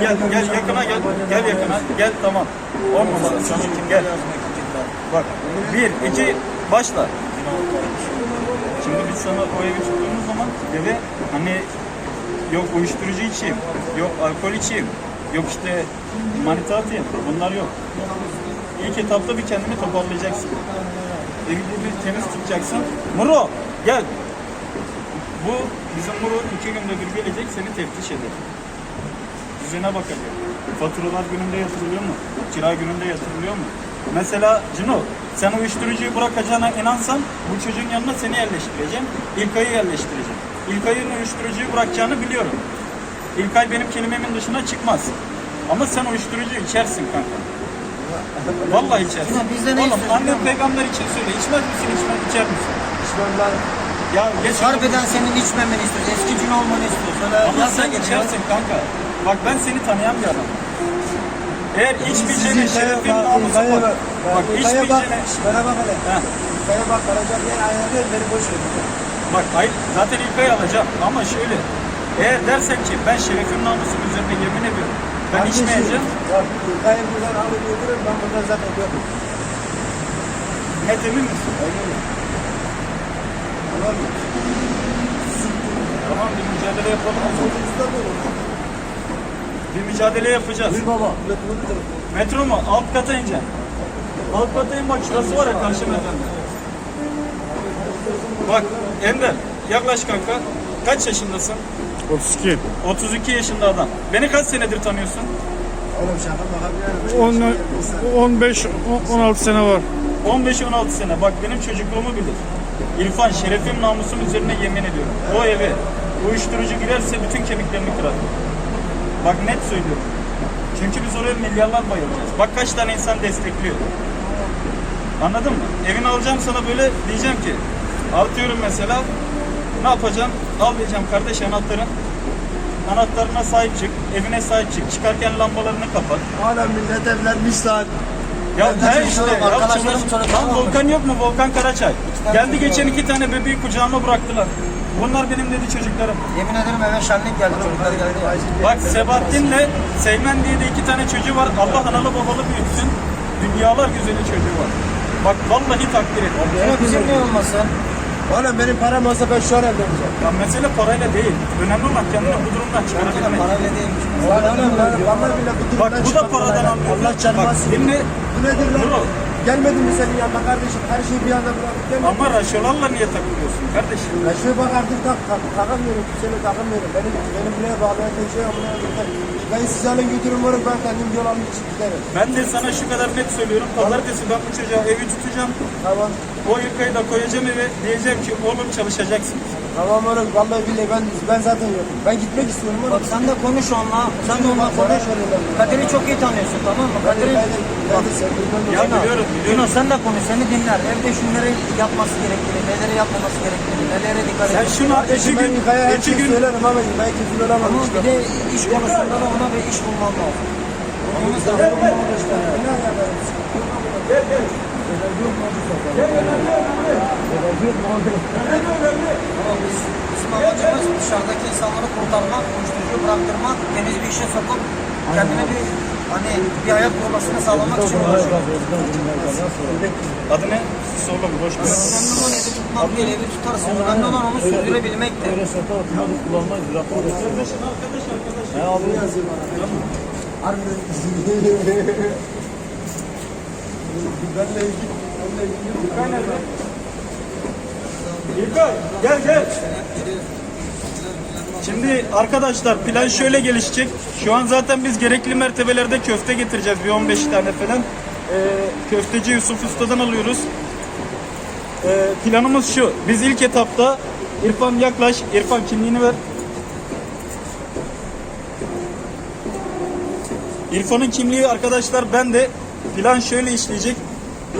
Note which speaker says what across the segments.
Speaker 1: Gel gel yakına gel. Gel yakına. Gel tamam. On numara kim gel. Bak bir iki başla. Şimdi biz sana o evi tuttuğumuz zaman eve hani yok uyuşturucu içeyim, yok alkol içeyim, yok işte manita atayım. Bunlar yok. İlk etapta bir kendini toparlayacaksın. Evi bir temiz tutacaksın. Muro gel. Bu bizim Muro iki günde bir gelecek seni teftiş eder. Düzene bakacak. Faturalar gününde yatırılıyor mu? Kira gününde yatırılıyor mu? Mesela Cino sen uyuşturucuyu bırakacağına inansan bu çocuğun yanına seni yerleştireceğim. İlkay'ı yerleştireceğim. İlkay'ın uyuşturucuyu bırakacağını biliyorum. İlkay benim kelimemin dışına çıkmaz. Ama sen uyuşturucu içersin kanka. Vallahi içersin.
Speaker 2: Ya biz de ne
Speaker 1: Oğlum
Speaker 2: musun?
Speaker 1: peygamber için söyle. İçmez misin içmez, içer misin?
Speaker 3: İçmem ben.
Speaker 1: Ya geç
Speaker 2: Harbiden senin içmemeni istiyoruz. Eski cin olmanı istiyoruz.
Speaker 1: Ama sen içersin kanka. Bak ben seni tanıyan bir adamım. Eğer içmeyeceğine
Speaker 3: Sizi
Speaker 1: şerefin namusu var.
Speaker 3: bak.
Speaker 1: Bak. içmeyeceğine...
Speaker 3: Bana bak hele. İlkay'a bak. Kalacak yer ayarlıyor. Beni boş ver.
Speaker 1: Bak hayır zaten İlkay'ı alacağım ama şöyle. Eğer dersen ki ben şerefin namusun üzerine yemin ediyorum. Ben
Speaker 3: Kardeşim,
Speaker 1: içmeyeceğim.
Speaker 3: Bak İlkay'ı buradan alıp götürürüm. Ben buradan zaten yokum.
Speaker 1: Net emin misin?
Speaker 3: Tamam mı?
Speaker 1: Tamam bir mücadele yapalım. Bir mücadele yapacağız.
Speaker 3: Buyur baba. Metro
Speaker 1: mu? Alt kata ineceğim. Alt kata in bak şurası var ya karşı meydan. Bak Ender yaklaş kanka. Kaç yaşındasın?
Speaker 4: 32.
Speaker 1: 32 yaşında adam. Beni kaç senedir tanıyorsun?
Speaker 3: Oğlum şaka bakabilirim.
Speaker 4: 10, 15, 16 sene var.
Speaker 1: 15-16 sene. Bak benim çocukluğumu bilir. İrfan şerefim namusum üzerine yemin ediyorum. O eve uyuşturucu girerse bütün kemiklerini kırar. Bak net söylüyorum. Çünkü biz oraya milyarlar bayılacağız. Bak kaç tane insan destekliyor. Anladın mı? Evini alacağım sana böyle diyeceğim ki atıyorum mesela ne yapacağım? Al diyeceğim kardeş anahtarın. Anahtarına sahip çık, evine sahip çık. Çıkarken lambalarını kapat.
Speaker 3: Hala millet evlenmiş lan.
Speaker 1: Ya
Speaker 3: Ben çok
Speaker 1: işte
Speaker 2: arkadaşlarım sonra?
Speaker 1: Volkan yok mu? Volkan Karaçay. Geldi geçen iki tane bebeği kucağıma bıraktılar. Bunlar benim dedi çocuklarım.
Speaker 2: Yemin ederim eve şenlik geldi. Çocuklar geldi ya.
Speaker 1: Bak Sebahattin'le Seymen diye de iki tane çocuğu var. Allah analı babalı büyütsün. Dünyalar güzeli çocuğu var. Bak vallahi takdir et.
Speaker 2: Ama bizim ne olmasın?
Speaker 3: Oğlum benim param olsa ben şu an evleneceğim.
Speaker 1: Ya mesele parayla değil. Önemli olan kendini bu durumdan çıkarabilmek.
Speaker 2: parayla değilmiş.
Speaker 3: Lan oğlum ben vallahi bile bu
Speaker 1: Bak
Speaker 3: durumdan
Speaker 1: bu da paradan anlıyor.
Speaker 3: Allah canıma
Speaker 1: Bak dinle.
Speaker 3: Bu nedir lan? Gelmedin mi senin yanına kardeşim? Her şeyi bir anda bırakıp gelmedin.
Speaker 1: Ama rasyonalla niye takılıyorsun kardeşim?
Speaker 3: Ya şu bak artık tak, tak, takamıyorum. Kimseyle takamıyorum. Benim, benim buraya bağlayan tek şey amına koyayım. Ben sizi alın götürün varım ben kendim yol alıp çıkıp giderim.
Speaker 1: Ben de sana şu kadar net söylüyorum. Pazartesi ben bu çocuğa evi tutacağım.
Speaker 3: Tamam.
Speaker 1: O yükayı da koyacağım eve. Diyeceğim ki oğlum çalışacaksın.
Speaker 3: Tamam oğlum vallahi billahi ben, ben zaten yokum. Ben gitmek istiyorum oğlum.
Speaker 2: Bak sen de konuş onunla. Sen de onunla konuş. Kadir'i çok iyi tanıyorsun tamam mı? Kadir'i...
Speaker 3: Ben de
Speaker 1: Ya
Speaker 3: dolayı.
Speaker 1: biliyorum biliyorum.
Speaker 2: sen de konuş, seni dinler. Evde şunları yapması gerektiğini, neleri yapmaması gerektiğini, nelere dikkat
Speaker 1: Sen
Speaker 2: edin.
Speaker 1: şunu iki
Speaker 3: ben
Speaker 1: gün, iki
Speaker 3: şeyi
Speaker 1: gün
Speaker 3: söylerim ama Yıkaya kesin olamam
Speaker 2: Ama bir de iş konusunda da ona bir iş bulman lazım. Bulmamız lazım. Ama biz, bizim amacımız dışarıdaki insanları kurtarmak, uyuşturucu bıraktırmak, temiz bir işe sokup kendine bir hani bir hayat kurmasını sağlamak için uğraşıyoruz.
Speaker 1: adı ne? Sorma boş ver.
Speaker 2: Önemli olan evi tutmak değil, evi tutarsın. Önemli olan onu sürdürebilmektir.
Speaker 3: Benle ilgili.
Speaker 1: İlkay nerede? İlkay gel gel. Şimdi arkadaşlar plan şöyle gelişecek. Şu an zaten biz gerekli mertebelerde köfte getireceğiz. Bir 15 tane falan. Ee, köfteci Yusuf Usta'dan alıyoruz. Ee, planımız şu. Biz ilk etapta İrfan yaklaş. İrfan kimliğini ver. İrfan'ın kimliği arkadaşlar ben de plan şöyle işleyecek.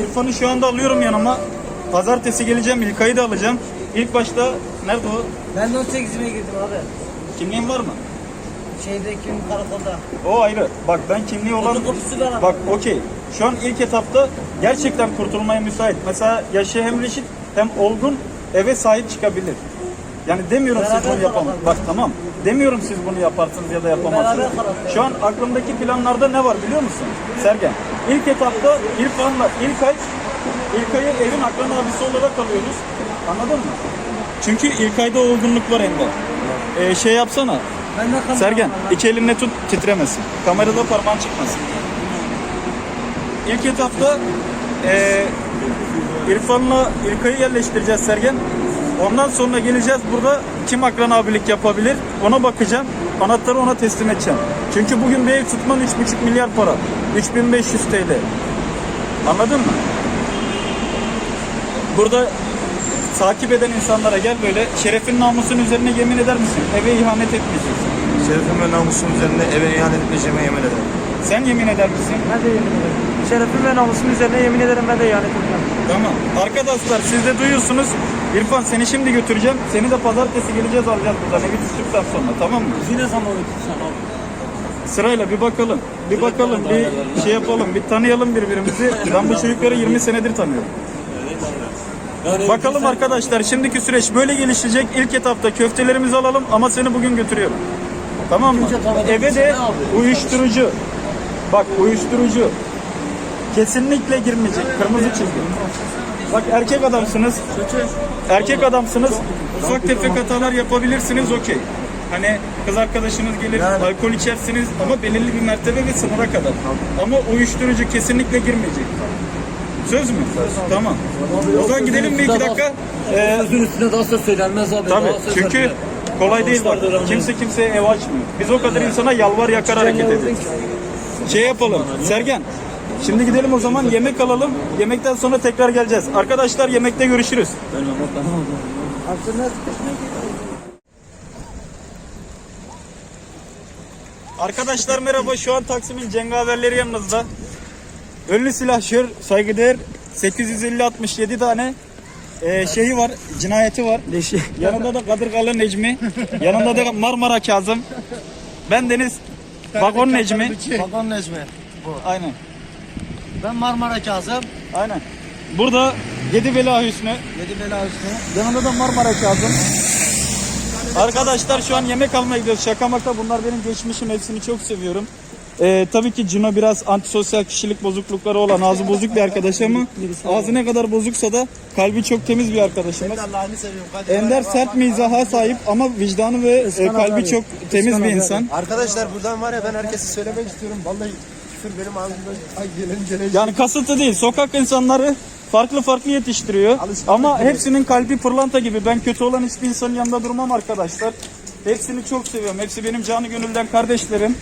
Speaker 1: İrfan'ı şu anda alıyorum yanıma. Pazartesi geleceğim. İlkay'ı da alacağım. İlk başta nerede o?
Speaker 2: Ben de 18'ime girdim abi.
Speaker 1: Kimliğin var mı?
Speaker 2: Şeydeki karakolda.
Speaker 1: O ayrı. Bak ben kimliği olan...
Speaker 2: Fotokopisini.
Speaker 1: Bak okey. Şu an ilk etapta gerçekten kurtulmaya müsait. Mesela yaşı hem reşit hem olgun eve sahip çıkabilir. Yani demiyorum
Speaker 2: Beraber
Speaker 1: siz bunu yapamam. Bak tamam. Demiyorum siz bunu yaparsınız ya da yapamazsınız. Şu an aklımdaki planlarda ne var biliyor musun Sergen? İlk etapta İrfan'la İlkay, İlkay'ı evin akran abisi olarak alıyoruz. Anladın mı? Çünkü İlkay'da olgunluk var Ender. Ee, şey yapsana.
Speaker 2: Ben de kalıyorum.
Speaker 1: Sergen iki elinle tut titremesin. Kamerada parmağın çıkmasın. İlk etapta eee İrfan'la İlkay'ı yerleştireceğiz Sergen. Ondan sonra geleceğiz burada kim akran abilik yapabilir ona bakacağım. Anahtarı ona teslim edeceğim. Çünkü bugün bir ev tutman 3,5 milyar para. 3500 TL. Anladın mı? Burada takip eden insanlara gel böyle şerefin namusun üzerine yemin eder misin? Eve ihanet etmeyeceksin.
Speaker 3: Şerefim ve namusum üzerine eve ihanet etmeyeceğime yemin ederim.
Speaker 1: Sen yemin eder misin?
Speaker 2: Ben de yemin ederim. Şerefim ve namusum üzerine yemin ederim ben de ihanet etmem.
Speaker 1: Tamam. Arkadaşlar siz de duyuyorsunuz. İrfan seni şimdi götüreceğim. Seni de pazartesi geleceğiz alacağız buradan evi düştükten sonra tamam mı?
Speaker 2: Yine zaman ötürsen abi.
Speaker 1: Sırayla bir bakalım. Bir bakalım. Bir şey yapalım. Bir tanıyalım birbirimizi. Ben bu çocukları 20 senedir tanıyorum. Bakalım arkadaşlar şimdiki süreç böyle gelişecek. İlk etapta köftelerimizi alalım ama seni bugün götürüyorum. Tamam mı? Eve de uyuşturucu. Bak uyuşturucu. Kesinlikle girmeyecek. Kırmızı çizgi. Bak erkek adamsınız. Erkek adamsınız. Ufak tefek hatalar yapabilirsiniz okey. Hani kız arkadaşınız gelir, alkol içersiniz ama belirli bir mertebe ve sınıra kadar. Ama uyuşturucu kesinlikle girmeyecek. Söz mü? Tamam. O zaman gidelim bir iki dakika. Ee,
Speaker 5: Sözün üstüne daha söz söylenmez abi.
Speaker 1: Tabii
Speaker 5: Daha söz
Speaker 1: çünkü
Speaker 5: verdiler.
Speaker 1: kolay değil bak. Kimse kimseye ev açmıyor. Biz o kadar insana yalvar yakar hareket ediyoruz. Şey yapalım. Sergen. Şimdi gidelim o zaman yemek alalım. Yemekten sonra tekrar geleceğiz. Arkadaşlar yemekte görüşürüz. Arkadaşlar merhaba. Şu an Taksim'in cengaverleri yanınızda. Ünlü silahşör saygıdeğer 850-67 tane e, şeyi var, cinayeti var. Yanında da Kadırgalı Necmi. Yanında da Marmara Kazım. Ben Deniz Vagon Necmi.
Speaker 3: Bakan Necmi.
Speaker 1: Aynen.
Speaker 2: Ben Marmara Kazım.
Speaker 1: Aynen. Burada Yedi Bela Hüsnü.
Speaker 2: Yedi bela üstüne.
Speaker 1: Yanında da Marmara Kazım. Arkadaşlar şu an yemek almaya gidiyoruz. Şaka maka bunlar benim geçmişim. Hepsini çok seviyorum. Ee, tabii ki Cino biraz antisosyal kişilik bozuklukları olan ağzı bozuk bir arkadaş ama ağzı ne kadar bozuksa da kalbi çok temiz bir arkadaşımız. Ender sert mizaha sahip ama vicdanı ve e, kalbi çok temiz bir insan.
Speaker 3: Arkadaşlar buradan var ya ben herkese söylemek istiyorum. Vallahi küfür benim ağzımdan ay gelin gelecek.
Speaker 1: Yani kasıtlı değil. Sokak insanları farklı farklı yetiştiriyor. Ama hepsinin kalbi pırlanta gibi. Ben kötü olan hiçbir insanın yanında durmam arkadaşlar. Hepsini çok seviyorum. Hepsi benim canı gönülden kardeşlerim.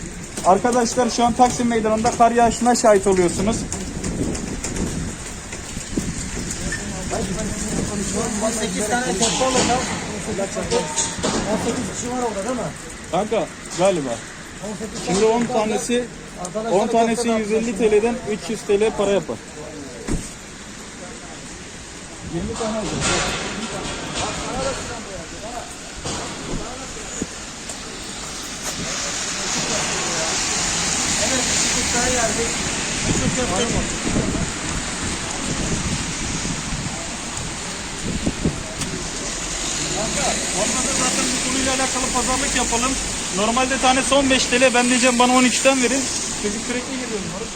Speaker 1: Arkadaşlar şu an Taksim Meydanı'nda kar yağışına şahit oluyorsunuz.
Speaker 2: 18 tane toplu olacak. 18 kişi var orada değil mi?
Speaker 1: Kanka galiba. Şimdi 10 tanesi 10 tanesi 150 TL'den 300 TL para yapar. 20 tane alacağız. Olmadı zaten bu konuyla alakalı pazarlık yapalım. Normalde tanesi 15 TL. Ben diyeceğim bana 12'den verin. Çocuk sürekli geliyor moruk.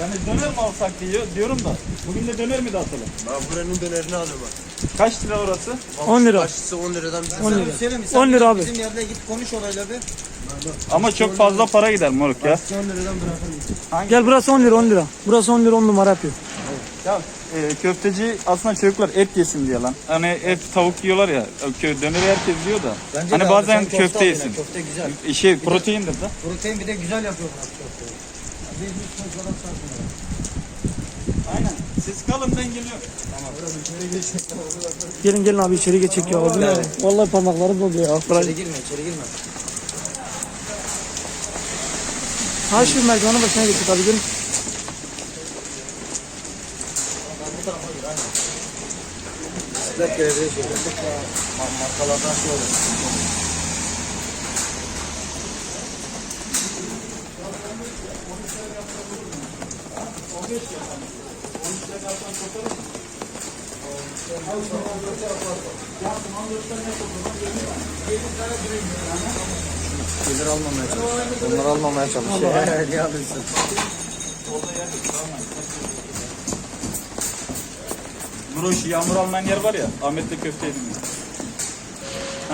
Speaker 1: Yani döner mi alsak diyor, diyorum da. Bugün de döner mi dağıtalım?
Speaker 3: Ben buranın dönerini alıyorum.
Speaker 1: Kaç lira orası?
Speaker 5: 10 lira.
Speaker 3: Başlısı 10 liradan bize
Speaker 2: 10 lira. Söyleyeyim mi? Sen
Speaker 5: 10 lira abi.
Speaker 2: Bizim yerine git konuş orayla bir.
Speaker 1: Ama çok fazla para gider moruk ya.
Speaker 3: 10 liradan bırakırım.
Speaker 5: Gel burası 10 lira 10 lira. Burası 10 lira 10 numara yapıyor.
Speaker 1: Ya e, köfteci aslında çocuklar et yesin diye lan. Hani et tavuk yiyorlar ya. Kö, döneri herkes yiyor da.
Speaker 2: Bence
Speaker 1: hani
Speaker 2: abi,
Speaker 1: bazen
Speaker 2: sen köfte
Speaker 1: köfte
Speaker 2: al
Speaker 1: yesin.
Speaker 2: Köfte güzel.
Speaker 1: Şey proteindir de.
Speaker 2: Protein bir de güzel köfteyi. Biz hiç konuşmadan satmıyoruz.
Speaker 1: Aynen. Siz kalın ben geliyorum.
Speaker 5: Gelin gelin abi içeri geçecek ya. Abi. Vallahi parmaklarım doluyor ya. Bırak.
Speaker 2: İçeri girme, içeri girme.
Speaker 5: Ha şu merdivenin başına geçecek abi gelin.
Speaker 2: Bisiklet gelebilir şeyler. Markalardan şey olur. Gelir almamaya çalışıyor. Onları almamaya çalışıyor. Niye alıyorsun?
Speaker 1: Broş yağmur almayan yer var ya. Ahmet'le köfte yedim ya.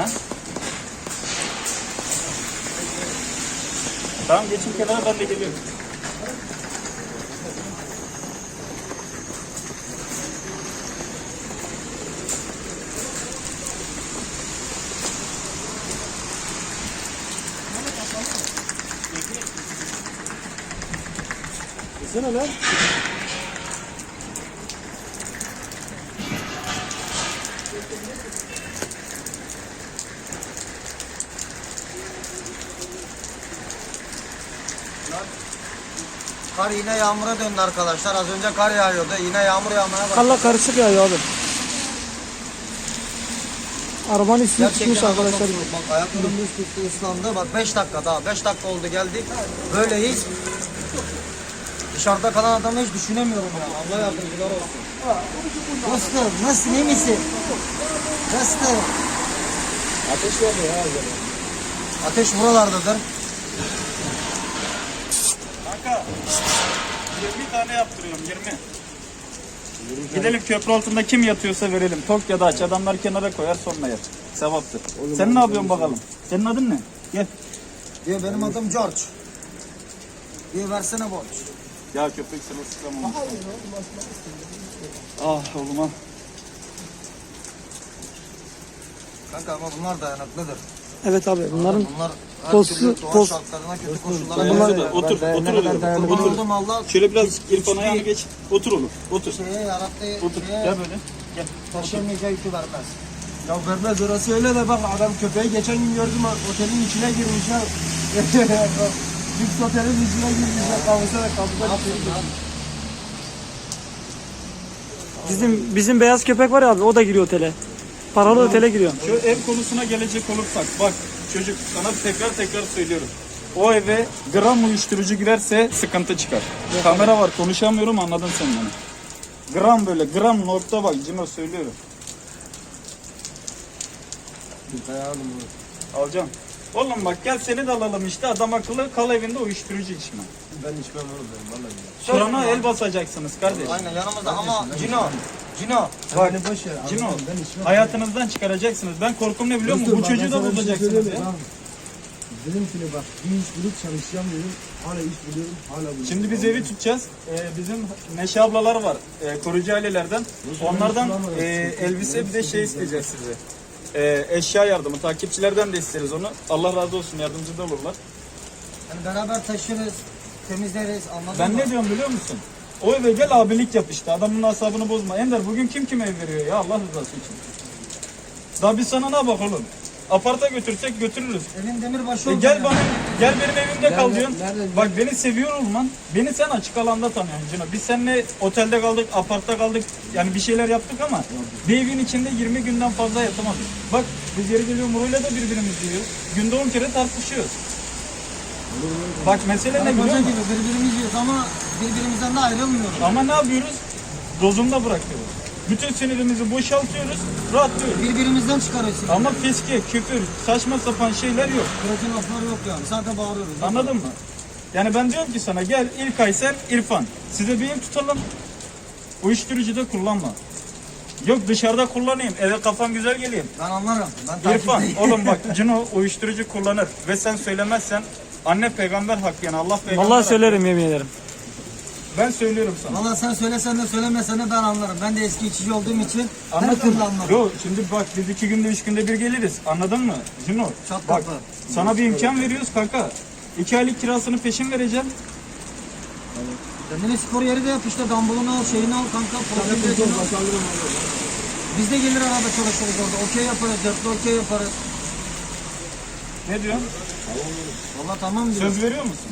Speaker 1: Ha? Tamam geçin kenara ben de geliyorum.
Speaker 3: Desene lan.
Speaker 2: Kar yine yağmura döndü arkadaşlar. Az önce kar yağıyordu. Yine yağmur yağmaya başladı.
Speaker 5: Karla karışık yağıyor abi. Arabanın üstüne
Speaker 2: Gerçekten
Speaker 5: çıkmış arkadaşlar.
Speaker 2: Bak ayaklarım üst üste ıslandı. Bak 5 dakika daha. 5 dakika oldu geldik. Böyleyiz. Dışarıda kalan adamı hiç düşünemiyorum ya. Allah yardımcılar olsun. Dostum nasılsın iyi misin? Dostum.
Speaker 3: Ateş var ya.
Speaker 2: Ateş buralardadır.
Speaker 1: Kanka 20 tane yaptırıyorum 20. Gidelim köprü altında kim yatıyorsa verelim. Tok ya da aç. Adamlar kenara koyar sonra yat. Sevaptır. Sen ne yapıyorsun bakalım? Senin adın ne? Gel.
Speaker 2: Diyor benim adım George. Diyor versene borç.
Speaker 1: Ya köpek sırılsıklam olmuş. Ah oğlum ah.
Speaker 2: Kanka ama bunlar dayanıklıdır.
Speaker 5: Evet abi bunların
Speaker 2: Bunlar doğa
Speaker 5: post-
Speaker 2: şartlarına kötü koşullara
Speaker 5: Bunlar-
Speaker 2: geliyor.
Speaker 1: Otur,
Speaker 3: Ben-
Speaker 1: otur,
Speaker 3: ne kadar
Speaker 1: otur,
Speaker 3: dayanıklı
Speaker 1: otur, otur.
Speaker 2: Allah.
Speaker 1: Şöyle biraz
Speaker 2: hiç-
Speaker 1: İrfan
Speaker 2: hiçbir
Speaker 1: ayağını geç. Otur oğlum, otur.
Speaker 2: Şeye yarattığı
Speaker 1: Otur,
Speaker 2: şeye
Speaker 1: gel böyle. Gel.
Speaker 2: taşıyamayacağı yükü vermez.
Speaker 3: Ya vermez orası öyle de bak adam köpeği geçen gün gördüm ha, otelin içine girmişler. Lüks otelin içine girmişler. Kavuşa da kapıda
Speaker 5: bizim bizim beyaz köpek var ya abi o da giriyor otele. Paralı otele giriyor.
Speaker 1: Şu ev konusuna gelecek olursak bak çocuk sana tekrar tekrar söylüyorum. O eve gram uyuşturucu girerse sıkıntı çıkar. Kamera var konuşamıyorum anladın sen beni. Gram böyle gram nokta bak Cino söylüyorum. Alacağım. Oğlum bak gel seni de alalım işte adam akıllı kal evinde uyuşturucu içme.
Speaker 3: Ben içmem oğlum benim vallahi.
Speaker 1: Şurana el basacaksınız kardeş.
Speaker 2: Aynen yanımızda ama Cino, Cino.
Speaker 1: Bak
Speaker 3: Beni boş ver.
Speaker 1: Cino
Speaker 3: Ben içmem.
Speaker 1: hayatınızdan çıkaracaksınız. Ben korkum ne biliyor musun? Bu
Speaker 3: bak, ben
Speaker 1: çocuğu da
Speaker 3: sana bir şey
Speaker 1: bozacaksınız
Speaker 3: söyleyeyim mi?
Speaker 1: ya.
Speaker 3: Bak, Bizimkine bak bir iş bulup çalışacağım dedim. Hala iş buluyorum. Hala buluyorum.
Speaker 1: Şimdi biz evi tutacağız. Ee, bizim Neşe ablalar var. Ee, korucu ailelerden. Onlardan e, elbise bir de şey isteyeceğiz size. Ee, eşya yardımı. Takipçilerden de isteriz onu. Allah razı olsun yardımcı da olurlar.
Speaker 2: Yani beraber taşırız, temizleriz anladın
Speaker 1: Ben
Speaker 2: mı?
Speaker 1: ne diyorum biliyor musun? O eve gel abilik yap işte. Adamın asabını bozma. Ender bugün kim kime ev veriyor ya Allah rızası için. Daha biz sana ne bak oğlum? Aparta götürsek götürürüz.
Speaker 2: Evin demirbaşı
Speaker 1: E
Speaker 2: oldu
Speaker 1: gel bana, gel benim evimde kal diyorsun.
Speaker 3: nerede-
Speaker 1: Bak beni seviyor olman, beni sen açık alanda tanıyorsun Cino. Biz seninle otelde kaldık, apartta kaldık, yani bir şeyler yaptık ama bir evin içinde 20 günden fazla yatamadık. Bak biz yeri geliyor Muro'yla da birbirimizi yiyoruz. Günde 10 kere tartışıyoruz. Bak mesele ne biliyor
Speaker 2: koca
Speaker 1: musun?
Speaker 2: gibi birbirimizi yiyoruz ama birbirimizden de ayrılmıyoruz.
Speaker 1: Ama ne yapıyoruz? Dozunda bırakıyoruz. Bütün sinirimizi boşaltıyoruz, rahatlıyoruz.
Speaker 2: Birbirimizden çıkarıyoruz.
Speaker 1: Ama fiske, küfür, saçma sapan şeyler yok.
Speaker 2: Kırıcı laflar yok yani. Sadece bağırıyoruz.
Speaker 1: Anladın mı? Yani ben diyorum ki sana gel İlkay sen İrfan. Size bir ev tutalım. Uyuşturucu da kullanma. Yok dışarıda kullanayım. Eve kafam güzel geleyim.
Speaker 2: Ben anlarım. Ben
Speaker 1: İrfan
Speaker 2: takipteyim.
Speaker 1: oğlum bak Cino uyuşturucu kullanır. Ve sen söylemezsen anne peygamber hakkı yani Allah peygamber
Speaker 5: Vallahi
Speaker 1: hakkı.
Speaker 5: söylerim yemin ederim.
Speaker 1: Ben söylüyorum sana.
Speaker 2: Valla sen söylesen de söylemesen de ben anlarım. Ben de eski içici olduğum için her
Speaker 1: Anladın
Speaker 2: türlü
Speaker 1: mı?
Speaker 2: anlarım.
Speaker 1: Yok şimdi bak biz iki günde üç günde bir geliriz. Anladın mı? Cino
Speaker 2: Çat
Speaker 1: bak
Speaker 2: kapı.
Speaker 1: sana bir imkan veriyoruz kanka. İki aylık kirasını peşin vereceğim.
Speaker 2: Kendine spor yeri de yap işte. Dumbbell'ını al, şeyini al kanka. De Biz de gelir arada çalışırız orada. Okey yaparız, dörtlü okey yaparız.
Speaker 1: Ne diyorsun?
Speaker 2: Valla tamam diyor.
Speaker 1: Söz veriyor musun?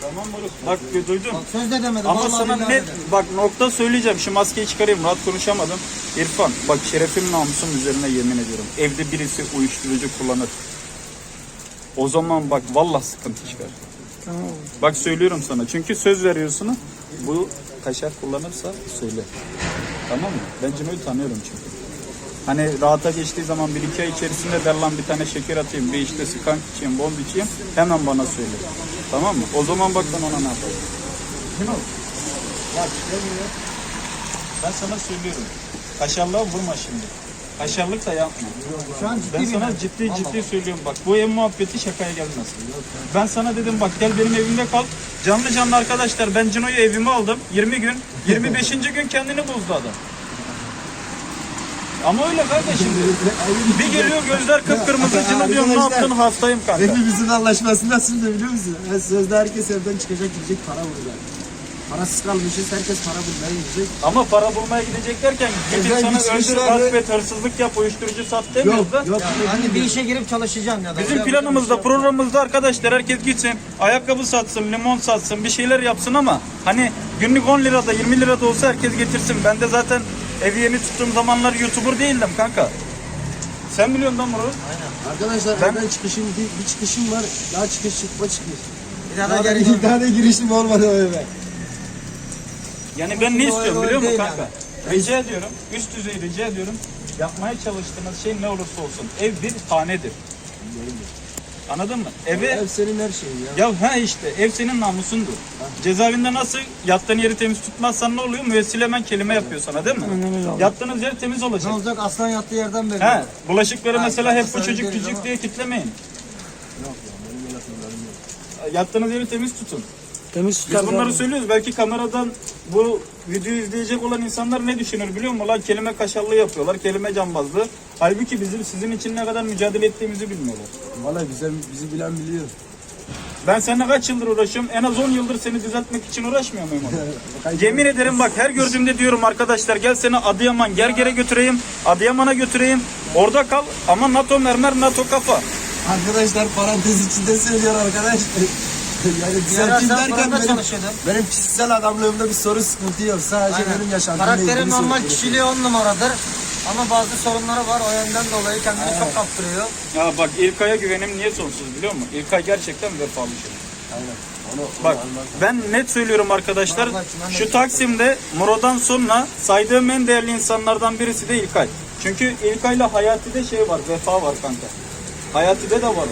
Speaker 1: Tamam moruk. Bak duydun.
Speaker 2: Bak söz de demedim.
Speaker 1: Ama
Speaker 2: vallahi
Speaker 1: sana
Speaker 2: billahi
Speaker 1: net
Speaker 2: dedim.
Speaker 1: bak nokta söyleyeceğim. Şu maskeyi çıkarayım. Rahat konuşamadım. İrfan bak şerefim namusum üzerine yemin ediyorum. Evde birisi uyuşturucu kullanır. O zaman bak vallahi sıkıntı çıkar.
Speaker 5: Tamam.
Speaker 1: Bak söylüyorum sana. Çünkü söz veriyorsun. Bu kaşar kullanırsa söyle. Tamam mı? Ben Cino'yu tanıyorum çünkü. Hani rahata geçtiği zaman bir iki ay içerisinde der lan bir tane şeker atayım, bir işte skank içeyim, bomb içeyim. Hemen bana söyle. Tamam mı? O zaman bak ben ona ne yaparım. Cino. Bak gel buraya. Ben sana söylüyorum. Kaşarlığa vurma şimdi. Kaşarlık da yapma.
Speaker 2: Şu an ciddi
Speaker 1: Ben sana ciddi
Speaker 2: Vallahi.
Speaker 1: ciddi söylüyorum bak bu ev muhabbeti şakaya gelmez. Ben sana dedim bak gel benim evimde kal. Canlı canlı arkadaşlar ben Cino'yu evime aldım 20 gün. 25. gün kendini bozdu adam. Ama öyle kardeşim. Bir geliyor gözler kıpkırmızı diyorum ne yaptın hastayım kanka.
Speaker 3: Hepimizin anlaşması nasıl biliyor musun? Yani sözde herkes evden çıkacak gidecek para bulacak. Parasız kalmışız herkes para bulmaya gidecek.
Speaker 1: Ama para bulmaya gidecek derken gidip
Speaker 3: Özel
Speaker 1: öldür,
Speaker 3: işler
Speaker 1: gasp et, hırsızlık yap, uyuşturucu sat demiyoruz da.
Speaker 3: yok.
Speaker 2: Hani bir işe girip çalışacağım ya da.
Speaker 1: Bizim planımızda,
Speaker 2: şey yok.
Speaker 1: programımızda arkadaşlar herkes gitsin, ayakkabı satsın, limon satsın, bir şeyler yapsın ama hani günlük 10 lirada, 20 lirada olsa herkes getirsin. Ben de zaten evi yeni tuttuğum zamanlar YouTuber değildim kanka. Sen biliyorsun lan bunu.
Speaker 3: Arkadaşlar
Speaker 1: Ben-
Speaker 3: evden çıkışım bir, bir çıkışım var. Daha çıkış çıkma çıkmış.
Speaker 2: Bir daha da
Speaker 3: Daha da,
Speaker 2: geri
Speaker 3: daha da girişim olmadı o eve.
Speaker 1: Yani ben ne istiyorum biliyor musun
Speaker 2: değil
Speaker 1: kanka? Rica ediyorum, üst düzey rica ediyorum. Yapmaya çalıştığınız şey ne olursa olsun. Ev bir hanedir. Anladın mı? Eve
Speaker 3: Ev senin her şeyin ya.
Speaker 1: Ya ha işte ev senin namusundur. Cezaevinde nasıl yattığın yeri temiz tutmazsan ne oluyor? Müessil hemen kelime yapıyor sana değil mi?
Speaker 5: Aynen öyle abi.
Speaker 1: Yattığınız yer temiz
Speaker 2: Ne
Speaker 1: olacak.
Speaker 2: olacak aslan yattığı yerden beri.
Speaker 1: He, bulaşıkları
Speaker 2: Ha,
Speaker 1: mesela hep bu çocuk küçük diye kitlemeyin. Yattığınız yeri temiz tutun.
Speaker 5: Temiz
Speaker 1: Biz bunları
Speaker 5: abi.
Speaker 1: söylüyoruz. Belki kameradan bu videoyu izleyecek olan insanlar ne düşünür biliyor musun? Lan kelime kaşarlığı yapıyorlar, kelime cambazlığı. Halbuki bizim sizin için ne kadar mücadele ettiğimizi bilmiyorlar.
Speaker 3: Valla bize, bizi bilen biliyor.
Speaker 1: Ben seninle kaç yıldır uğraşıyorum? En az 10 yıldır seni düzeltmek için uğraşmıyor muyum? Yemin ederim bak her gördüğümde diyorum arkadaşlar gel seni Adıyaman Gerger'e götüreyim. Adıyaman'a götüreyim. Orada kal ama NATO mermer NATO kafa.
Speaker 3: Arkadaşlar parantez içinde söylüyor arkadaş. Yani düzelteyim
Speaker 2: sen
Speaker 3: derken benim,
Speaker 2: çalışıyordun.
Speaker 3: benim kişisel adamlığımda bir soru sıkıntı yok. Sadece
Speaker 2: Aynen.
Speaker 3: benim yaşantımla
Speaker 2: Karakteri
Speaker 3: ilgili
Speaker 2: normal kişiliği on numaradır. Ama bazı sorunları var. O yönden dolayı kendini çok kaptırıyor.
Speaker 1: Ya bak İlkay'a güvenim niye sonsuz biliyor musun? İlkay gerçekten vefalı çocuk. Bak ben net söylüyorum arkadaşlar.
Speaker 2: De-
Speaker 1: Şu Taksim'de Muro'dan sonra saydığım en değerli insanlardan birisi de İlkay. Çünkü İlkay'la Hayati'de şey var, vefa var kanka. Hayati'de de var.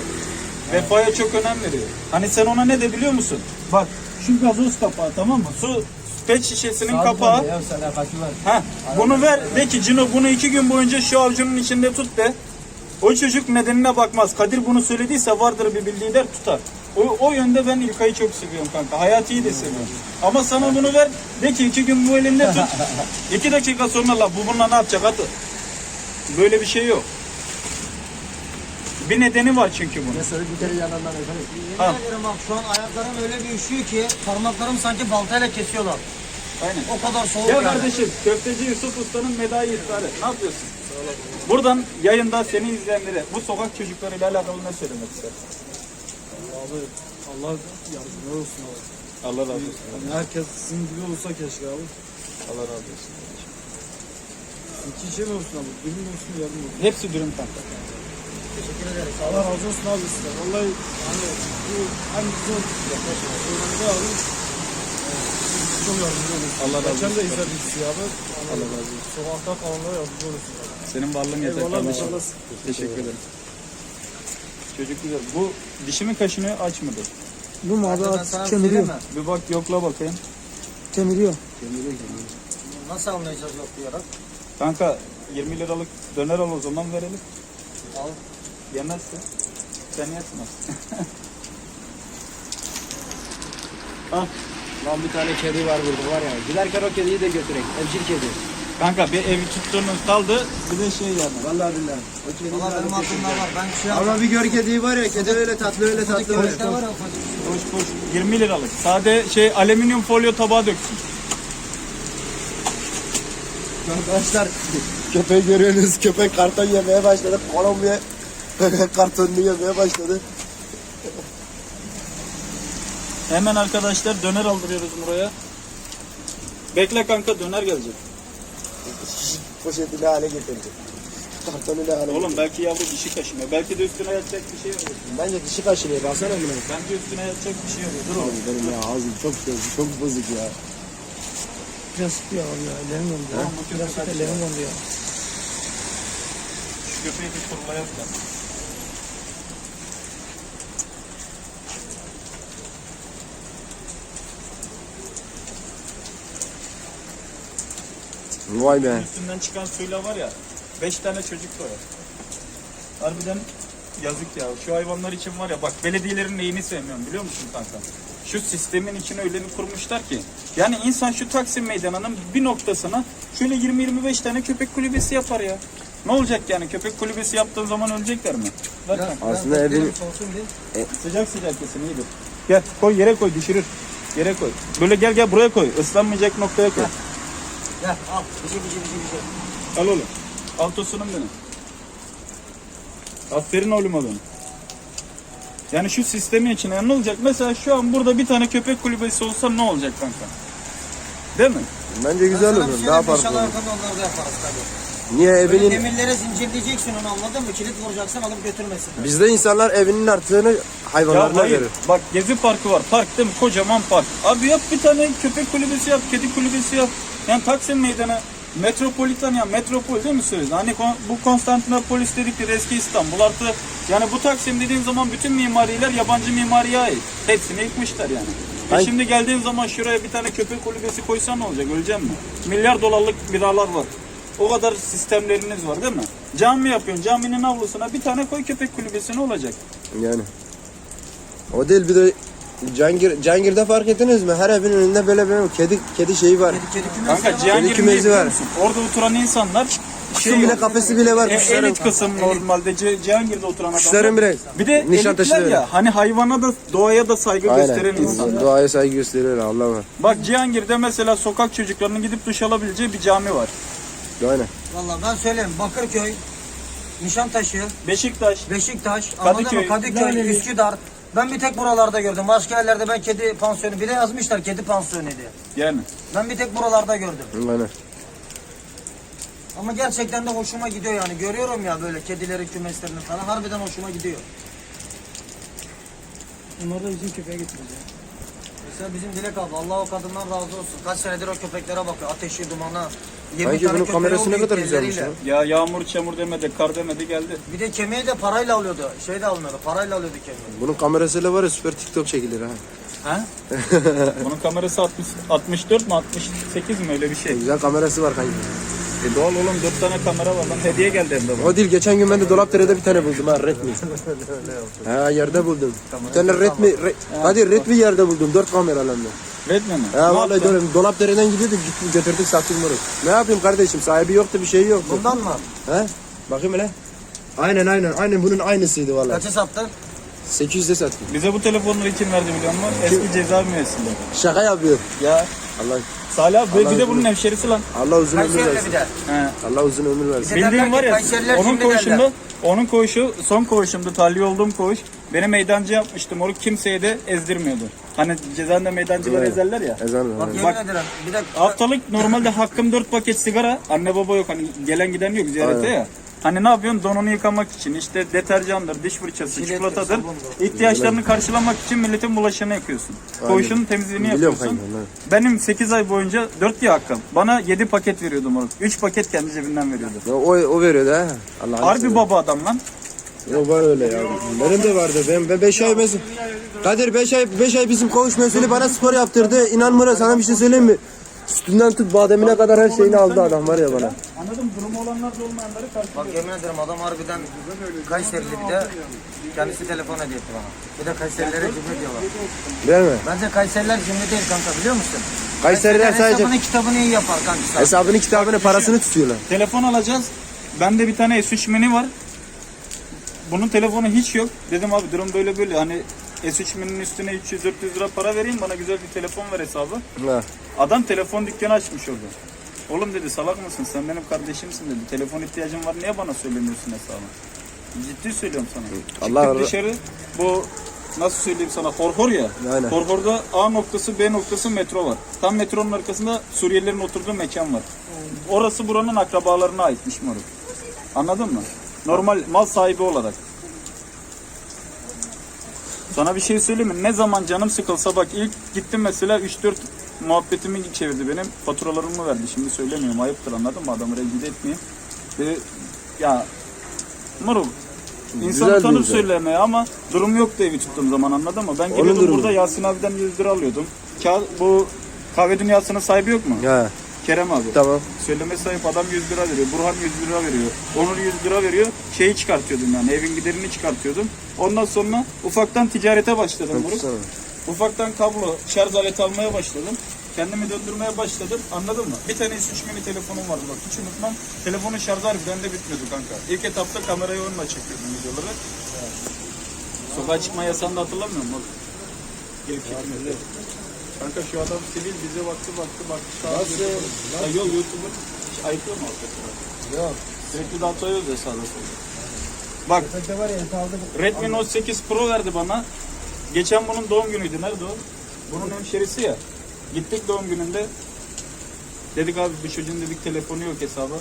Speaker 1: Vefaya çok önem veriyor. Hani sen ona ne de biliyor musun? Bak şu gazoz kapağı tamam mı? Su pet şişesinin
Speaker 3: Sağ
Speaker 1: kapağı.
Speaker 3: Ya.
Speaker 1: Ha, bunu ver de ki Cino bunu iki gün boyunca şu avucunun içinde tut de. O çocuk nedenine bakmaz. Kadir bunu söylediyse vardır bir bildiği der tutar. O, o yönde ben İlkay'ı çok seviyorum kanka. Hayati'yi de seviyorum. Ama sana bunu ver de ki iki gün bu elinde tut. iki dakika sonra la bu bununla ne yapacak atı. Böyle bir şey yok. Bir nedeni var çünkü bunun.
Speaker 3: Mesela bir kere yanından efendim.
Speaker 1: Ha.
Speaker 2: Yemin ederim bak şu an ayaklarım öyle bir üşüyor ki parmaklarım sanki baltayla kesiyorlar.
Speaker 1: Aynen.
Speaker 2: O kadar soğuk
Speaker 1: Gel
Speaker 2: yani.
Speaker 1: kardeşim, köfteci Yusuf Usta'nın medai iftarı. Ne yapıyorsun? Buradan yayında seni izleyenlere bu sokak çocuklarıyla alakalı ne söylemek istersin?
Speaker 3: Abi Allah yardımcı olsun abi.
Speaker 1: Allah razı olsun.
Speaker 3: Yani herkes sizin gibi olsa keşke abi.
Speaker 1: Allah razı olsun.
Speaker 3: İki şey mi olsun abi? Birim olsun yardım olsun.
Speaker 1: Hepsi dürüm kanka.
Speaker 2: Teşekkür ederiz.
Speaker 3: Allah razı olsun abi size. Vallahi hani bu hem zor yaklaşık. Önümde abi. Çok yardımcı olursunuz.
Speaker 1: Allah razı
Speaker 3: Geçen de
Speaker 1: olsun.
Speaker 3: izledik sizi abi. Allah razı olsun. Sokakta kalanlara yardımcı olursunuz. abi.
Speaker 1: Senin varlığın yeter
Speaker 3: Eyvallah
Speaker 1: kardeşim. Teşekkür ederim. Çocuk güzel. Bu dişi mi kaşınıyor aç mıdır?
Speaker 5: Bu mu abi? Kemiriyor.
Speaker 1: Bir bak yokla bakayım.
Speaker 5: Kemiriyor.
Speaker 2: Nasıl anlayacağız yoklayarak?
Speaker 1: Kanka 20 liralık döner al o zaman verelim.
Speaker 2: Al.
Speaker 1: Yemezsin. Sen aslında. Al.
Speaker 3: Lan bir tane kedi var burada var ya. Giderken o kediyi de götürek. Evcil kedi.
Speaker 1: Kanka bir evi tuttuğunuz kaldı. Bir de şey yani.
Speaker 3: Vallahi billahi. O kedi
Speaker 2: Valla benim aklımda var. Ben şey yapmam.
Speaker 3: Ama bir gör kediyi var ya. Kedi öyle tatlı öyle tatlı.
Speaker 2: ufacık.
Speaker 1: Boş boş 20 liralık. Sade şey alüminyum folyo tabağa döksün.
Speaker 3: Arkadaşlar köpeği görüyorsunuz. Köpek karton yemeye başladı. Kolombiya kartonunu yemeye başladı.
Speaker 1: Hemen arkadaşlar döner aldırıyoruz buraya. Bekle kanka döner gelecek.
Speaker 3: Poşeti ne hale getirdi. Kartonu ne hale
Speaker 1: Oğlum belki yavru dişi kaşınıyor. Belki de üstüne yatacak bir şey arıyor.
Speaker 3: Bence dişi kaşınıyor. Baksana buna.
Speaker 1: Bence üstüne yatacak bir şey arıyor. Dur oğlum.
Speaker 3: Benim ya ağzım çok kötü, çok bozuk ya.
Speaker 5: Biraz sıkıyor abi ya. Ellerim dondu ya. Biraz sık
Speaker 1: acı
Speaker 5: ellerim
Speaker 1: ya.
Speaker 5: dondu ya.
Speaker 1: Şu köpeği bir kurulayalım
Speaker 3: Vay be.
Speaker 1: Üstünden çıkan suyla var ya, beş tane çocuk var. Harbiden yazık ya. Şu hayvanlar için var ya, bak belediyelerin neyini sevmiyorum biliyor musun kanka? Şu sistemin içine öyle bir kurmuşlar ki. Yani insan şu Taksim Meydanı'nın bir noktasına şöyle 20-25 tane köpek kulübesi yapar ya. Ne olacak yani köpek kulübesi yaptığın zaman ölecekler mi? Ver kanka.
Speaker 3: Aslında evin
Speaker 1: Sıcak sıcak kesin iyidir. Gel koy yere koy düşürür. Yere koy. Böyle gel gel buraya koy. Islanmayacak noktaya koy.
Speaker 2: Gel al. Bir şey. Bir şey.
Speaker 1: Al oğlum. Al tosunum benim. Aferin oğlum benim. Yani şu sistemin içine ne olacak? Mesela şu an burada bir tane köpek kulübesi olsa ne olacak kanka? Değil mi?
Speaker 3: bence güzel olur.
Speaker 2: diyeyim,
Speaker 3: farklı
Speaker 2: İnşallah yakında onları da yaparız tabii.
Speaker 3: Niye
Speaker 2: Böyle
Speaker 3: evinin
Speaker 2: demirlere zincirleyeceksin onu anladın mı? Kilit vuracaksın alıp götürmesinler.
Speaker 3: bizde insanlar evinin artığını
Speaker 1: Ya
Speaker 3: hayvanlarına
Speaker 1: hayır.
Speaker 3: verir.
Speaker 1: Bak Gezi Parkı var. Park değil mi? Kocaman park. Abi yap bir tane köpek kulübesi yap. Kedi kulübesi yap. Yani Taksim Meydanı Metropolitan ya metropol değil mi söylüyorsun? Hani kon- bu Konstantinopolis dedikleri eski İstanbul artı yani bu Taksim dediğin zaman bütün mimariler yabancı mimariye ait. Hepsini yıkmışlar yani. E
Speaker 3: Ay-
Speaker 1: şimdi geldiğin zaman şuraya bir tane köpek kulübesi koysan ne olacak? Öleceğim mi? Milyar dolarlık binalar var. O kadar sistemleriniz var değil mi? Cami yapıyorsun. Caminin avlusuna bir tane koy köpek kulübesi ne olacak?
Speaker 3: Yani. O değil bir de Cangir, Cangir'de fark ettiniz mi? Her evin önünde böyle bir kedi kedi şeyi var.
Speaker 2: Kedi kedi kümesi
Speaker 1: Kanka
Speaker 2: var.
Speaker 1: Cihangir
Speaker 3: Kedi kümesi
Speaker 1: biliyor
Speaker 3: var.
Speaker 1: Orada oturan insanlar
Speaker 3: Kuşun bile kafesi bile var
Speaker 1: e,
Speaker 3: kuşların.
Speaker 1: elit kısım normalde Ce- Cihangir'de oturan adamlar.
Speaker 3: Kuşların bile
Speaker 1: Bir de elitler ya hani hayvana da doğaya da saygı gösteren insanlar.
Speaker 3: Aynen. Doğaya saygı gösteriyor Allah var.
Speaker 1: Bak Cihangir'de mesela sokak çocuklarının gidip duş alabileceği bir cami var.
Speaker 3: Aynen.
Speaker 2: Valla ben söyleyeyim Bakırköy, Nişantaşı,
Speaker 1: Beşiktaş.
Speaker 2: Beşiktaş,
Speaker 1: Kadıköy.
Speaker 2: Kadıköy, Üsküdar. Ben bir tek buralarda gördüm. Başka yerlerde ben kedi pansiyonu bile yazmışlar kedi pansiyonu diye.
Speaker 1: Yani.
Speaker 2: Ben bir tek buralarda gördüm.
Speaker 3: Aynen.
Speaker 2: Ama gerçekten de hoşuma gidiyor yani. Görüyorum ya böyle kedileri kümeslerini falan. Harbiden hoşuma gidiyor.
Speaker 5: Bunları da bizim köpeğe getireceğiz.
Speaker 2: Mesela bizim Dilek abla Allah o kadından razı olsun. Kaç senedir o köpeklere bakıyor. Ateşi, dumanı. 20
Speaker 3: Bence bunun kamerası ne kadar güzelmiş
Speaker 2: elleriyle.
Speaker 3: Ya
Speaker 1: yağmur çamur demedi, kar demedi geldi.
Speaker 2: Bir de kemiği de parayla alıyordu. Şey de almıyordu. Parayla alıyordu kemiği.
Speaker 3: Bunun kamerası kamerasıyla var ya süper TikTok çekilir ha.
Speaker 1: Ha? Bunun kamerası 60, 64 mi 68 mi öyle bir şey.
Speaker 3: Güzel kamerası var kanka.
Speaker 1: E doğal oğlum 4 tane kamera var lan hediye geldi hem de bana.
Speaker 3: O değil geçen gün ben de Dolapdere'de bir tane buldum ha Redmi. ha yerde buldum. Bir tane Redmi, Re, hadi Redmi yerde buldum dört kameralı hem de.
Speaker 1: Redmi mi?
Speaker 3: Ha
Speaker 1: Ne
Speaker 3: vallahi
Speaker 1: yaptın?
Speaker 3: diyorum Dolapdere'den gidiyorduk gittik götürdük sattık bunu. Ne yapayım kardeşim sahibi yoktu bir şey yoktu.
Speaker 2: Bundan mı?
Speaker 3: He? Bakayım hele. Aynen aynen aynen bunun aynısıydı vallahi.
Speaker 2: Kaça sattın?
Speaker 3: 800'de sattım.
Speaker 1: Bize bu telefonları kim verdi biliyor musun? Eski cezaevi müessinde.
Speaker 3: Şaka yapıyor.
Speaker 1: Ya
Speaker 3: Allah
Speaker 1: Salih abi bir de bunun hemşerisi lan.
Speaker 3: Allah uzun ömür
Speaker 2: Kayseri'de
Speaker 3: versin.
Speaker 2: bir de.
Speaker 1: He.
Speaker 3: Allah uzun ömür versin.
Speaker 1: Bildiğin
Speaker 2: derler
Speaker 1: var ya
Speaker 2: Kayseriler
Speaker 1: onun
Speaker 2: şimdi
Speaker 1: koğuşunda
Speaker 2: derler.
Speaker 1: onun koğuşu son koğuşumdu tahliye olduğum koğuş. Beni meydancı yapmıştım. Onu kimseye de ezdirmiyordu. Hani cezaevinde meydancılar
Speaker 3: Evet.
Speaker 1: ezerler ya.
Speaker 3: Ezan
Speaker 2: Bak yemin
Speaker 1: Bak-
Speaker 2: ederim. Bir de
Speaker 1: Haftalık normalde hakkım 4 paket sigara. Anne baba yok hani gelen giden yok ziyarete
Speaker 3: Aynen.
Speaker 1: ya. Hani ne yapıyorsun? Donunu yıkamak için işte deterjandır, diş fırçası,
Speaker 2: Jilettir,
Speaker 1: çikolatadır.
Speaker 2: sabundur.
Speaker 1: ihtiyaçlarını karşılamak için milletin bulaşığını yakıyorsun.
Speaker 3: Aynen.
Speaker 1: Koğuşun temizliğini
Speaker 3: Biliyorum
Speaker 1: yapıyorsun.
Speaker 3: kanka.
Speaker 1: Benim 8 ay boyunca 4 ya hakkım. Bana 7 paket veriyordu moruk. 3 paket kendi cebinden veriyordu.
Speaker 3: Ya O, o veriyor da ha. Allah
Speaker 1: Harbi baba adam lan.
Speaker 3: O var öyle ya. Benim de vardı. Ben, ben beş ay mesela. Kadir beş ay, beş ay bizim koğuş mesulü bana spor yaptırdı. İnan Murat sana bir şey söyleyeyim mi? Sütünden tut bademine kadar her şeyini aldı adam var ya bana.
Speaker 1: Anladım durumu olanlar da olmayanları karşılıyor.
Speaker 2: bak yemin ederim adam harbiden Kayserili bir de kendisi telefon hediye etti bana. Bir de Kayserilere cimri diyorlar.
Speaker 3: Değil mi?
Speaker 2: Bence Kayseriler cimri değil kanka biliyor musun?
Speaker 3: Kayseriler sadece
Speaker 2: hesabını kitabını iyi yapar kanka.
Speaker 3: hesabını kitabını parasını tutuyorlar.
Speaker 1: Telefon alacağız. Bende bir tane S3 mini var. Bunun telefonu hiç yok. Dedim abi durum böyle böyle. Hani S3 mini'nin üstüne 300-400 lira para vereyim bana güzel bir telefon ver hesabı.
Speaker 3: Ha.
Speaker 1: Adam telefon dükkanı açmış orada. Oğlum dedi salak mısın sen benim kardeşimsin dedi. Telefon ihtiyacım var niye bana söylemiyorsun hesabı? Ciddi söylüyorum sana.
Speaker 3: Allah
Speaker 1: Çıktık
Speaker 3: Allah.
Speaker 1: dışarı bu nasıl söyleyeyim sana horhor ya.
Speaker 3: Aynen.
Speaker 1: Horhor'da A noktası B noktası metro var. Tam metronun arkasında Suriyelilerin oturduğu mekan var. Orası buranın akrabalarına aitmiş moruk. Anladın mı? Normal mal sahibi olarak. Sana bir şey söyleyeyim mi? Ne zaman canım sıkılsa bak ilk gittim mesela 3-4 muhabbetimi çevirdi benim. Faturalarımı verdi. Şimdi söylemiyorum. Ayıptır anladın mı? Adamı rencide etmeyeyim. Ve ya moruk
Speaker 3: Güzel
Speaker 1: İnsanı tanır
Speaker 3: güzel.
Speaker 1: söylemeye ama durum yoktu evi tuttuğum zaman anladın mı? Ben
Speaker 3: Onun
Speaker 1: geliyordum
Speaker 3: durumu.
Speaker 1: burada Yasin abiden 100 lira alıyordum. Ka bu kahve dünyasının sahibi yok mu?
Speaker 3: He
Speaker 1: Kerem abi.
Speaker 3: tamam.
Speaker 1: Söyleme sahip adam 100 lira veriyor. Burhan 100 lira veriyor. Onur 100 lira veriyor. Şeyi çıkartıyordum yani evin giderini çıkartıyordum. Ondan sonra ufaktan ticarete başladım. moruk.
Speaker 3: Baksana.
Speaker 1: Ufaktan kablo, şarj aleti almaya başladım. Kendimi döndürmeye başladım. Anladın mı? Bir tane S3 mini telefonum vardı bak hiç unutmam. Telefonun şarj harbiden de bitmiyordu kanka. İlk etapta kamerayı onunla çekiyordum videoları. Sokağa çıkma yasağını hatırlamıyor musun? Gelip. Kanka şu adam sivil bize baktı baktı baktı. Nasıl? Ya yol YouTuber ayıplıyor mu arkadaşlar?
Speaker 3: Yok.
Speaker 1: Sürekli de atıyoruz ya sağda solda. Bak
Speaker 3: Efekte var ya aldım.
Speaker 1: Redmi Note 8 Pro verdi bana. Geçen bunun doğum günüydü. Nerede o? Bunun hemşerisi ya. Gittik doğum gününde. Dedik abi bu çocuğun dedik telefonu yok hesabı.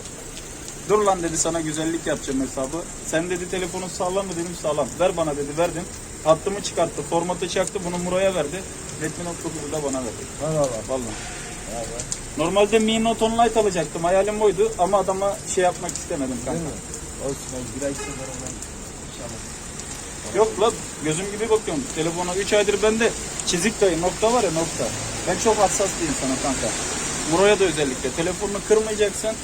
Speaker 1: Dur lan dedi sana güzellik yapacağım hesabı. Sen dedi telefonun sağlam mı dedim sağlam. Ver bana dedi verdim. Hattımı çıkarttı. Formatı çaktı. Bunu Muray'a verdi. Redmi Note 9'u da bana verdi.
Speaker 3: Valla.
Speaker 1: Vallahi. Normalde Mi Note 10 Lite alacaktım. Hayalim oydu ama adama şey yapmak istemedim kanka.
Speaker 3: Olsun bir ay sonra
Speaker 1: Yok lan gözüm gibi bakıyorum. Telefona 3 aydır bende çizik dayı nokta var ya nokta. Ben çok hassas bir insanım kanka. Buraya da özellikle. Telefonunu kırmayacaksın,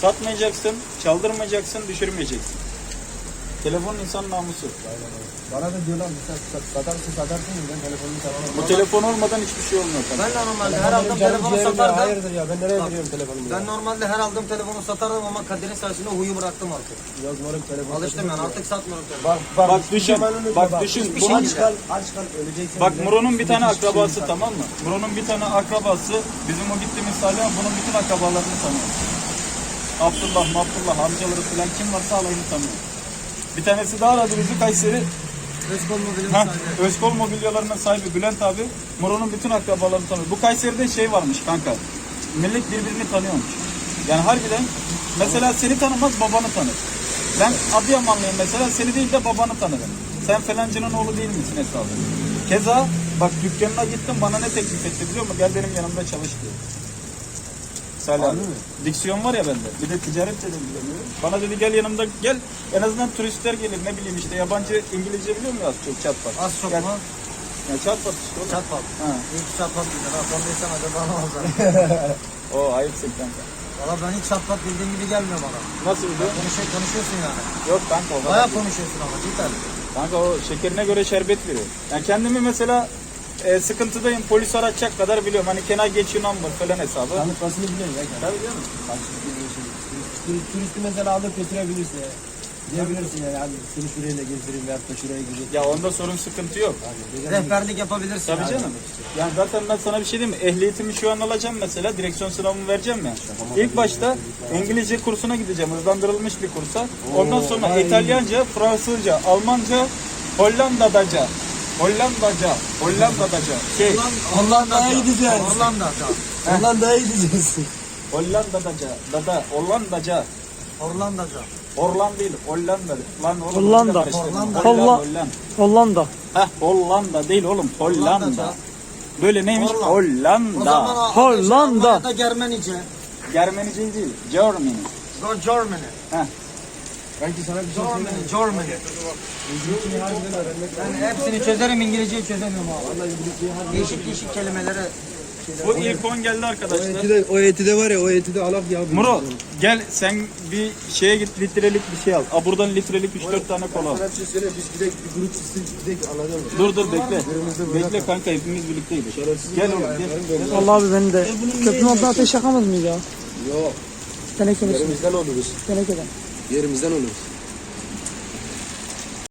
Speaker 1: satmayacaksın, çaldırmayacaksın, düşürmeyeceksin. Telefonun insan namusu.
Speaker 3: Bana da diyorlar mesela sat- satarsın satarsın ben telefonumu satamam.
Speaker 1: Bu telefon olmadan hiçbir şey olmuyor.
Speaker 2: Ben de normalde her aldığım telefonu satardım.
Speaker 3: Hayırdır ya ben nereye veriyorum telefonumu?
Speaker 2: Ben normalde her aldığım telefonu satardım ama kaderin sayesinde huyu bıraktım artık.
Speaker 3: Yok moruk telefon.
Speaker 2: Alıştım yani artık satmıyorum telefonu.
Speaker 3: Bak bak,
Speaker 1: Bak
Speaker 3: hiçbir
Speaker 1: düşün,
Speaker 3: zaman unutma
Speaker 1: bak düşün.
Speaker 3: Hiçbir şey aç kal, aç kal öleceksin.
Speaker 1: Bak. Muro'nun bir tane
Speaker 3: şey
Speaker 1: akrabası tamam mı? Muro'nun bir tane akrabası bizim o gittiğimiz Salih bunun bütün akrabalarını tanıyor. Abdullah, Abdullah amcaları falan kim varsa alayını tanıyor. Bir tanesi daha aradı bizi Kayseri.
Speaker 2: Özkol mobilim
Speaker 1: Ha,
Speaker 2: sahibi.
Speaker 1: Özkol mobilyalarının sahibi Bülent abi Muro'nun bütün akrabalarını tanıyor. Bu Kayseri'de şey varmış kanka. Millet birbirini tanıyormuş. Yani harbiden mesela seni tanımaz babanı tanır. Ben Adıyamanlıyım mesela seni değil de babanı tanırım. Sen falancının oğlu değil misin hesabı? Keza bak dükkanına gittim bana ne teklif etti biliyor musun? Gel benim yanımda çalış diyor. Salih abi. Diksiyon var ya bende. Bir de ticaret dedim bilemiyorum. Bana dedi gel yanımda gel. En azından turistler gelir ne bileyim işte yabancı İngilizce biliyor mu az çok çat pat.
Speaker 2: Az çok mu?
Speaker 1: Ya çat pat işte oğlum.
Speaker 2: Çat pat.
Speaker 1: Ha.
Speaker 2: İlk çat pat bildim. Rakamdaysan acaba ne olacak?
Speaker 1: O ayıpsın kanka.
Speaker 2: Valla ben hiç çat pat bildiğim gibi gelmiyor bana.
Speaker 1: Nasıl biliyor?
Speaker 2: Konuşuyor, konuşuyorsun yani.
Speaker 1: Yok kanka o kadar.
Speaker 2: Bayağı
Speaker 1: değil.
Speaker 2: konuşuyorsun ama cidden.
Speaker 1: Kanka o şekerine göre şerbet veriyor. Yani kendimi mesela e, sıkıntıdayım polis aratacak kadar biliyorum. Hani Kenay geç Yunan mı falan hesabı.
Speaker 3: Tanıtmasını biliyorsun ya.
Speaker 1: Tabii canım.
Speaker 3: Turist- Turisti mesela alıp götürebilirsin ya. Diyebilirsin yani abi seni şuraya da gezdireyim veyahut da şuraya gideyim.
Speaker 1: Ya onda sorun sıkıntı yok.
Speaker 2: Rehberlik yapabilirsin.
Speaker 1: Tabii
Speaker 2: yani.
Speaker 1: canım. Yani zaten ben sana bir şey diyeyim mi? Ehliyetimi şu an alacağım mesela. Direksiyon sınavımı vereceğim ya. İlk başta İngilizce kursuna gideceğim. Hızlandırılmış bir kursa. Ondan sonra İtalyanca, Fransızca, Almanca, Hollanda'daca. Hollandaca, Hollanda'daca. Şey,
Speaker 3: Hollanda'ya gideceğiz.
Speaker 2: Hollanda'da.
Speaker 3: Hollanda'ya gideceğiz.
Speaker 1: Hollanda'daca, dada, Hollandaca.
Speaker 2: Hollanda'da.
Speaker 1: Orlan değil, Hollanda. Lan oğlum,
Speaker 5: Hollanda.
Speaker 2: Hollanda.
Speaker 1: Hollanda.
Speaker 5: Holla-
Speaker 1: Hollanda.
Speaker 5: Hollanda.
Speaker 1: Heh, Hollanda değil oğlum, Hollanda.
Speaker 2: Hollandaca.
Speaker 1: Böyle neymiş?
Speaker 2: Hollanda.
Speaker 1: Hollanda.
Speaker 2: O zaman
Speaker 5: Hollanda.
Speaker 2: Almanya'da Germenice.
Speaker 1: Germenice değil, Germany.
Speaker 2: Go Germany.
Speaker 1: Heh.
Speaker 3: Belki sana bir şey söyleyeyim.
Speaker 2: Germany. Germany. Yani hepsini çözerim İngilizceyi çözemiyorum abi. Değişik değişik kelimeleri.
Speaker 1: Bu ilk 10 geldi
Speaker 3: O
Speaker 1: arkadaşlar.
Speaker 3: eti de, o eti de var ya o eti de alak ya.
Speaker 1: Muro gel sen bir şeye git litrelik bir şey al. Aa, buradan litrelik 3-4 tane kola al.
Speaker 3: Sana bir şey söyle biz gidelim bir grup sistem gidelim anladın mı?
Speaker 1: Dur dur bekle. Bekle kanka hepimiz birlikteyiz.
Speaker 3: Şerefsiz
Speaker 1: Gel oğlum
Speaker 3: ya,
Speaker 1: gel.
Speaker 5: Vallahi abi ben de köprünün altına ateş yakamaz mıyız ya?
Speaker 3: Yok
Speaker 5: Tenekemiz.
Speaker 3: yerimizden oluruz.
Speaker 5: Tenekeden.
Speaker 3: Yerimizden oluruz.